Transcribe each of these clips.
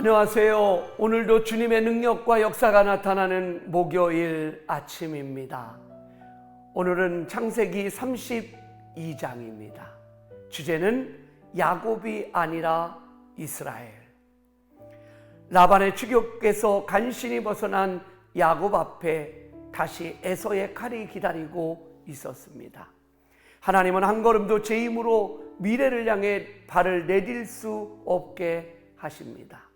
안녕하세요. 오늘도 주님의 능력과 역사가 나타나는 목요일 아침입니다. 오늘은 창세기 32장입니다. 주제는 야곱이 아니라 이스라엘. 라반의 추격에서 간신히 벗어난 야곱 앞에 다시 에서의 칼이 기다리고 있었습니다. 하나님은 한 걸음도 제 힘으로 미래를 향해 발을 내딜 수 없게 하십니다.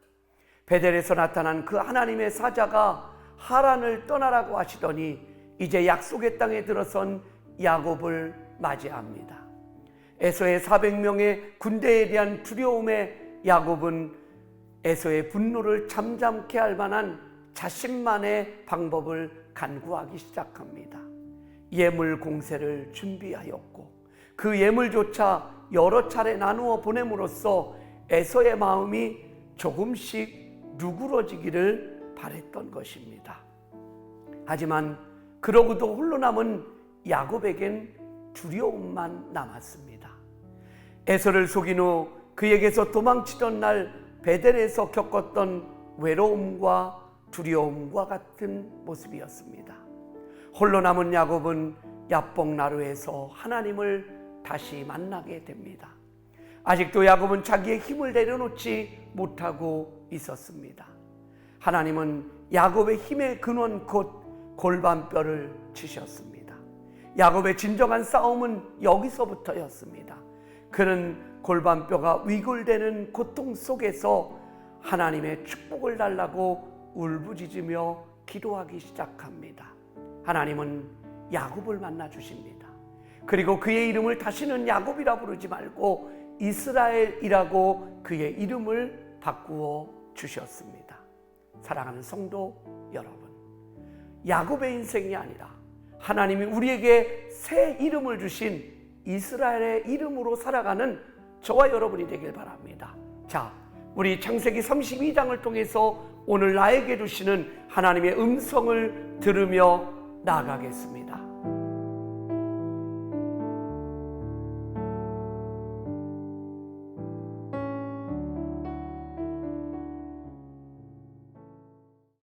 베델에서 나타난 그 하나님의 사자가 하란을 떠나라고 하시더니 이제 약속의 땅에 들어선 야곱을 맞이합니다. 에서의 400명의 군대에 대한 두려움에 야곱은 에서의 분노를 잠잠케 할 만한 자신만의 방법을 간구하기 시작합니다. 예물 공세를 준비하였고 그 예물조차 여러 차례 나누어 보냄으로써 에서의 마음이 조금씩 누그러지기를 바랬던 것입니다. 하지만 그러고도 홀로 남은 야곱에겐 두려움만 남았습니다. 에서를 속인 후 그에게서 도망치던 날 베델에서 겪었던 외로움과 두려움과 같은 모습이었습니다. 홀로 남은 야곱은 야복나루에서 하나님을 다시 만나게 됩니다. 아직도 야곱은 자기의 힘을 내려놓지 못하고 있었습니다. 하나님은 야곱의 힘의 근원 곧 골반뼈를 치셨습니다. 야곱의 진정한 싸움은 여기서부터였습니다. 그는 골반뼈가 위골되는 고통 속에서 하나님의 축복을 달라고 울부짖으며 기도하기 시작합니다. 하나님은 야곱을 만나 주십니다. 그리고 그의 이름을 다시는 야곱이라 부르지 말고 이스라엘이라고 그의 이름을 바꾸어 주셨습니다. 사랑하는 성도 여러분, 야곱의 인생이 아니라 하나님이 우리에게 새 이름을 주신 이스라엘의 이름으로 살아가는 저와 여러분이 되길 바랍니다. 자, 우리 창세기 32장을 통해서 오늘 나에게 주시는 하나님의 음성을 들으며 나아가겠습니다.